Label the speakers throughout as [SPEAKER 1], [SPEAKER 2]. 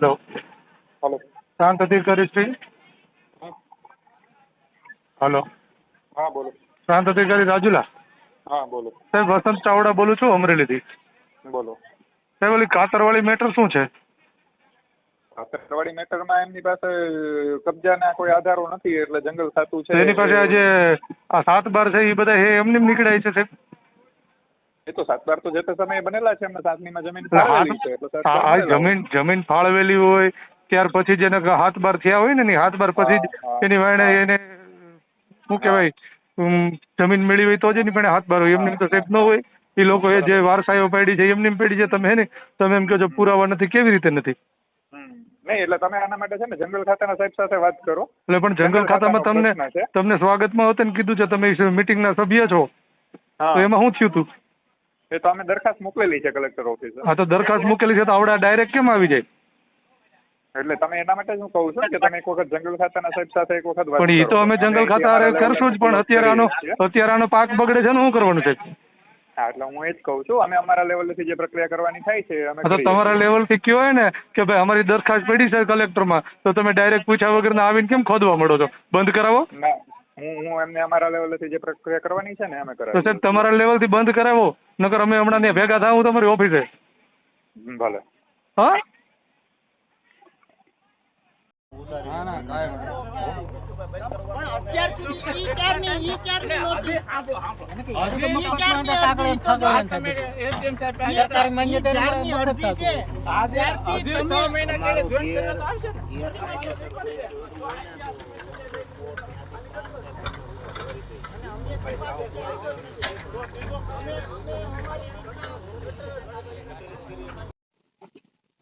[SPEAKER 1] Hello
[SPEAKER 2] hello
[SPEAKER 1] શાંત અધિકારી Shri hello
[SPEAKER 2] હા બોલો
[SPEAKER 1] શાંત અધિકારી રાજુલા
[SPEAKER 2] હા બોલો
[SPEAKER 1] સાહેબ વસંત ચાવડા બોલું છું અમરેલીથી.
[SPEAKER 2] બોલો.
[SPEAKER 1] સાહેબ ઓલી કાતરવાળી મેટર શું છે?
[SPEAKER 2] કાતરવાળી મેટરમાં એમની પાસે કબજાના કોઈ આધારો નથી એટલે જંગલ ખાતું છે.
[SPEAKER 1] એની પાસે જે આ સાત બાર છે એ બધા એ એમને નીકળાય છે સાહેબ?
[SPEAKER 2] એ તો સાત બાર તો જે તે સમયે બનેલા છે એમને સાતમીમાં જમીન ફાળવેલી છે એટલે
[SPEAKER 1] આ જમીન જમીન ફાળવેલી હોય ત્યાર પછી જેને હાથ બાર થયા હોય ને એની હાથ બાર પછી જ એની વાણે એને શું કહેવાય જમીન મેળવી હોય તો જ એની પણ હાથ બાર હોય એમની તો સાહેબ ન હોય. એ લોકો એ જે વારસાઈઓ પાડી છે એમની પડી છે તમે હે ને તમે એમ કહો છો પુરાવા નથી કેવી રીતે નથી.
[SPEAKER 2] નહીં એટલે તમે આના માટે છે ને જંગલ ખાતાના સાહેબ સાથે વાત કરો.
[SPEAKER 1] એટલે પણ જંગલ ખાતામાં તમને. તમને સ્વાગતમાં હોતે ને કીધું છે તમે મીટિંગના સભ્ય છો. તો એમાં શું થયું હતું
[SPEAKER 2] એ તો અમે દરખાસ્ત મોકલેલી છે કલેક્ટર ઓફિસે
[SPEAKER 1] હા તો દરખાસ્ત મોકલેલી છે તો આવડા ડાયરેક્ટ કેમ આવી જાય?
[SPEAKER 2] એટલે તમે એના માટે જ હું કહું છું કે તમે એક વખત જંગલ ખાતાના સાહેબ સાથે એક વખત
[SPEAKER 1] પણ એ તો અમે જંગલ ખાતા કરશું જ પણ અત્યારે આનો અત્યારે આનો પાક બગડે છે ને શું કરવાનું છે?
[SPEAKER 2] હા એટલે હું એ જ કહું છું અમે અમારા લેવલથી જે પ્રક્રિયા કરવાની થાય છે અમે
[SPEAKER 1] તો તમારા લેવલથી કયો હોય ને કે ભાઈ અમારી દરખાસ્ત પડી છે કલેક્ટરમાં તો તમે ડાયરેક્ટ પૂછ્યા વગર આવીને કેમ ખોદવા મળો છો? બંધ કરાવો.
[SPEAKER 2] ના હું હું એમને અમારા લેવલથી જે પ્રક્રિયા કરવાની છે ને અમે
[SPEAKER 1] તો સાહેબ તમારા લેવલથી બંધ કરાવો. નકર અમે હમણાં ત્યાં ભેગા થાવું તમારી ઓફિસે
[SPEAKER 2] ભલે
[SPEAKER 1] હા
[SPEAKER 3] અત્યાર સુધી ઈ ક્યારની ઈ ક્યારની નહોતી. ઈ ક્યારની અરજી તો જો ઈ ક્યારની અરજી છે. ત્યારથી તમે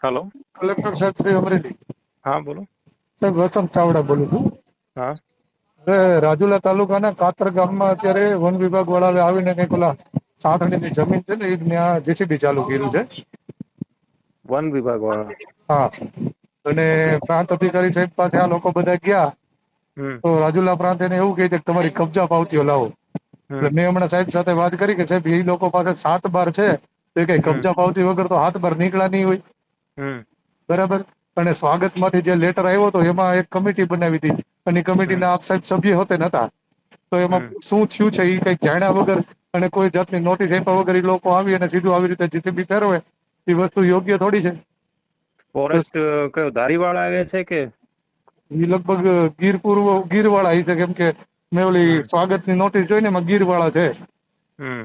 [SPEAKER 2] હેલો
[SPEAKER 1] કલેક્ટર સાહેબ શ્રી અમરેલી.
[SPEAKER 2] હા બોલો.
[SPEAKER 1] સાહેબ વસંત ચાવડા બોલું છું.
[SPEAKER 2] હા.
[SPEAKER 1] હવે રાજુલા તાલુકાના કાતર ગામમાં અત્યારે વન વિભાગ વાળાએ આવીને કંઈક ઓલા સાતણીની જમીન છે ને એ ત્યાં જેસીબી ચાલુ કર્યું છે.
[SPEAKER 2] વન વિભાગ વાળા
[SPEAKER 1] હા. અને પ્રાંત અધિકારી સાહેબ પાસે આ લોકો બધા ગયા. તો રાજુલા પ્રાંત એને એવું કહે છે કે તમારી કબજા પાવતીઓ લાવો. એટલે મેં હમણાં સાહેબ સાથે વાત કરી કે સાહેબ એ લોકો પાસે સાત બાર છે. તો કઈ કબજા પાવતી વગર તો હાથ બાર નીકળ્યા નહીં હોય. બરાબર? અને સ્વાગતમાંથી જે લેટર આવ્યો હતો એમાં એક કમિટી બનાવી હતી. અને કમિટીના આપ સાહેબ સભ્ય હોતે નતા. તો એમાં શું થયું છે એ કઈ જાણ્યા વગર અને કોઈ જાતની નોટિસ આપ્યા વગર એ લોકો આવી અને સીધું આવી રીતે જીસીબી ફેરવે. એ વસ્તુ યોગ્ય થોડી છે.
[SPEAKER 2] ફોરેસ્ટ કયો ધારીવાળા આવે છે કે?
[SPEAKER 1] એ લગભગ ગીર પૂર્વ ગીર વાળા છે કેમ કે મેં ઓલી સ્વાગતની નોટિસ જોઈને એમાં ગીર વાળા છે.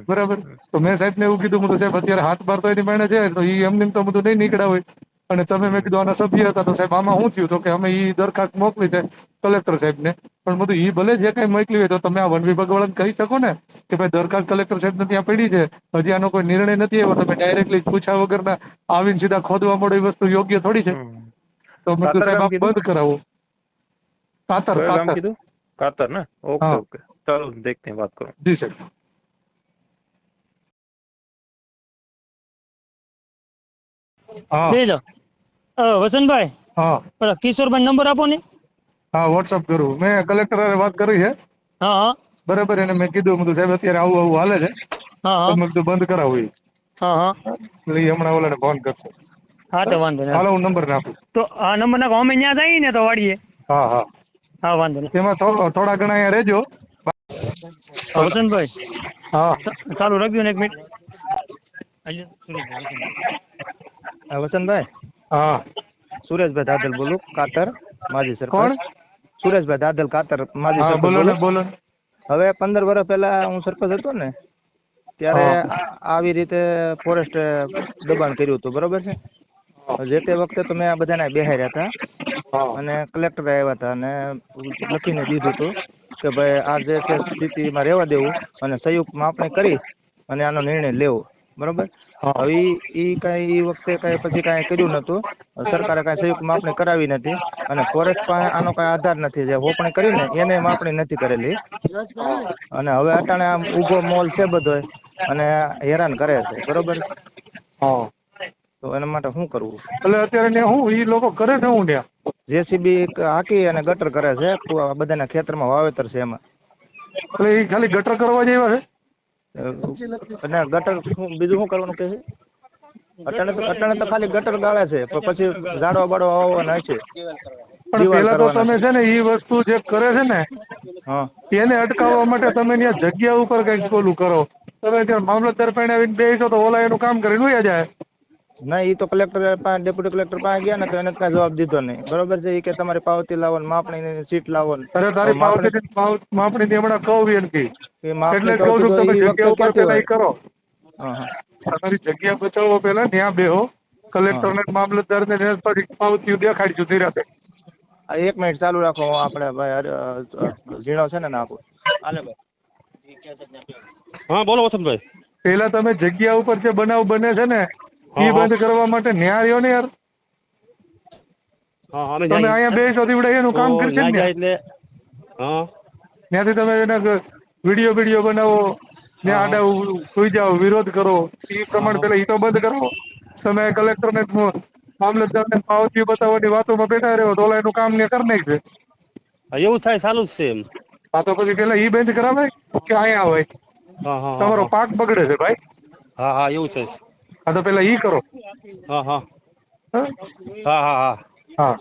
[SPEAKER 1] બરાબર? તો મેં સાહેબ ને એવું કીધું તો સાહેબ અત્યારે હાથ બાર તો એની માણે છે તો એ એમને તો બધું નહીં નીકળ્યા અને તમે મેં કીધું આના સભ્ય હતા. તો સાહેબ આમાં શું થયું? તો કે અમે એ દરખાસ્ત મોકલી છે કલેક્ટર સાહેબ ને પણ બધું એ ભલે જે કઈ મોકલી હોય તો તમે આ વન વિભાગ વાળાને કહી શકો ને કે ભાઈ દરખાસ્ત કલેક્ટર સાહેબ ને ત્યાં પડી છે. હજી આનો કોઈ નિર્ણય નથી આવ્યો. તમે ડાયરેક્ટલી પૂછ્યા વગરના આવીને સીધા ખોદવા મળો એ વસ્તુ યોગ્ય થોડી છે. તો મેં કીધું સાહેબ આપ બંધ કરાવો. કાતર કાતર
[SPEAKER 2] કાતર. ને? Okay okay. ચાલો દેખતે વાત કરો.
[SPEAKER 1] જી સાહેબ.
[SPEAKER 4] બેજો વસંતભાઈ
[SPEAKER 1] હા.
[SPEAKER 4] પેલા કિશોરભાઈ નંબર આપો ને.
[SPEAKER 1] હા વોટ્સઅપ કરું. મેં કલેક્ટર વાત કરી છે.
[SPEAKER 4] હા હા.
[SPEAKER 1] બરાબર એને મેં કીધું મેં સાહેબ અત્યારે આવું આવું હાલે છે.
[SPEAKER 4] હા હા.
[SPEAKER 1] મેં કીધું બંધ કરાવું
[SPEAKER 4] હા હા.
[SPEAKER 1] એટલે હમણાં ઓલાને ફોન કરશે.
[SPEAKER 4] હા તો વાંધો નહીં.
[SPEAKER 1] હાલો હું નંબર નાખું.
[SPEAKER 4] તો આ નંબર નાખો. અમે ત્યાં જઈએ ને તો વાડીએ
[SPEAKER 1] હા હા.
[SPEAKER 4] હા વાંધો નહીં.
[SPEAKER 1] એમાં થોડા ઘણા અહીંયા રહેજો.
[SPEAKER 4] વસંતભાઈ
[SPEAKER 1] હા.
[SPEAKER 4] ચાલુ રાખજો ને એક મિનિટ. વસંતભાઈ.
[SPEAKER 5] હા. સુરેશભાઈ દાદલ બોલું કાતર માજી
[SPEAKER 1] કોણ?
[SPEAKER 5] સુરેશભાઈ દાદલ કાતર માજી સરપંચ
[SPEAKER 1] બોલો
[SPEAKER 5] બોલો. હવે પંદર વર્ષ પહેલા હું સરપંચ હતો ને ત્યારે આવી રીતે ફોરેસ્ટ દબાણ કર્યું હતું બરોબર છે? જે તે વખતે તો મેં આ બધાને બેહાર્યા હતા. અને કલેક્ટર આવ્યા હતા અને લખીને દીધું હતું કે ભાઈ આ જે સ્થિતિમાં રહેવા દેવું અને સંયુક્ત માપણી કરી અને આનો નિર્ણય લેવો. બરોબર? હવે એ કઈ ઈ વખતે કાંઈ પછી કાંઈ કર્યું નતું સરકારે કાંઈ સંયુક્ત માપણી કરાવી નથી અને ફોરેસ્ટ પાસે આનો કાંઈ આધાર નથી. જે હોપણી કરીને એને માપણી નથી કરેલી. અને હવે અટાણે આમ ઊભો મોલ છે બધો અને હેરાન કરે છે. બરોબર?
[SPEAKER 1] હા.
[SPEAKER 5] તો એના માટે શું કરવું
[SPEAKER 1] એટલે અત્યારે ને હું? એ લોકો કરે છે હું ત્યાં?
[SPEAKER 5] જેસીબી હાકી અને ગટર કરે છે. બધાના ખેતરમાં વાવેતર છે એમાં.
[SPEAKER 1] એટલે એ ખાલી ગટર કરવા જેવા છે?
[SPEAKER 5] અને ગટર બીજું શું કરવાનું કે છે? અટાણે તો અટાણે તો ખાલી ગટર ગાળે છે પણ પછી ઝાડવા બાડવા વાવવાના છે.
[SPEAKER 1] પણ પેલા તો તમે છે. ને એ વસ્તુ જે કરે છે ને એને અટકાવવા માટે તમે ત્યાં જગ્યા ઉપર કંઈક ઓલું કરો. તમે ત્યાં મામલતદાર પાસે આવીને બેસો તો ઓલા એનું કામ કરીને વયા જાય.
[SPEAKER 5] ના એ તો કલેક્ટર પાસે ડેપ્યુટી કલેક્ટર પાસે ગયા ને તો એને કઈ જવાબ દીધો નહીં. બરોબર છે? એ કે તમારી પાવતી લાવો ને માપણી સીટ લાવો ને.
[SPEAKER 1] અરે તારી પાવતી માપ- માપણી હમણાં કહું એમ કે
[SPEAKER 5] એ
[SPEAKER 1] એટલે કહું છું તમે જગ્યા ઉપર પેલા કરો. તમારી જગ્યા બચાવો પેલા ત્યાં બેહો. કલેક્ટર ને મામલતદાર ને પાવતીઓ દેખાડીશું ધીરાતે
[SPEAKER 5] આ એક મિનિટ ચાલુ રાખો આપણે ભાઈ ઝીણો છે ને નાખો હાલે ભાઈ.
[SPEAKER 4] હા બોલો વસંતભાઈ.
[SPEAKER 1] પેલા તમે જગ્યા ઉપર જે બનાવ બને છે ને
[SPEAKER 4] એ
[SPEAKER 1] બંધ કરવા માટે ન્યાય રહ્યો ને યાર?
[SPEAKER 4] હા
[SPEAKER 1] તમે અહીંયા છો દીવડે એનું કામ કરશે
[SPEAKER 4] ને એટલે હા.
[SPEAKER 1] ત્યાંથી તમે એના વીડિયો વીડિયો બનાવો ને
[SPEAKER 4] હા.
[SPEAKER 1] આડા સુઈ જાઓ વિરોધ કરો. એ પ્રમાણે પેલા ઈ તો બંધ કરો. તમે કલેક્ટર ને મામલતદાર ને પાવતીઓ બતાવવાની વાતોમાં બેઠા રહ્યો તો ઓલા એનું કામ ને કરી નાખશે
[SPEAKER 4] એવું થાય ચાલુ જ છે એમ.
[SPEAKER 1] આ તો પછી પેલા ઈ બંધ કરાવે કે અહીંયા હોય?
[SPEAKER 4] હા હા
[SPEAKER 1] તમારો પાક બગડે છે ભાઈ.
[SPEAKER 4] હા હા એવું છે.
[SPEAKER 1] આ તો પેલા ઈ કરો.
[SPEAKER 4] હા. હા?
[SPEAKER 1] હા?
[SPEAKER 4] હા હા. હા.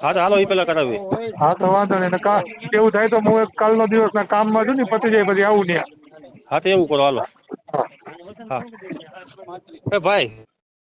[SPEAKER 1] હા
[SPEAKER 4] તો હાલો એ પેલા કરાવી.
[SPEAKER 1] હા તો વાંધો નહીં. ને કા એવું થાય તો હું કાલનો દિવસ ના કામમાં છું ને પતી જાય પછી આવું ત્યાં.
[SPEAKER 4] હા તો એવું કરો હાલો.
[SPEAKER 1] હા.
[SPEAKER 4] હા. એ ભાઈ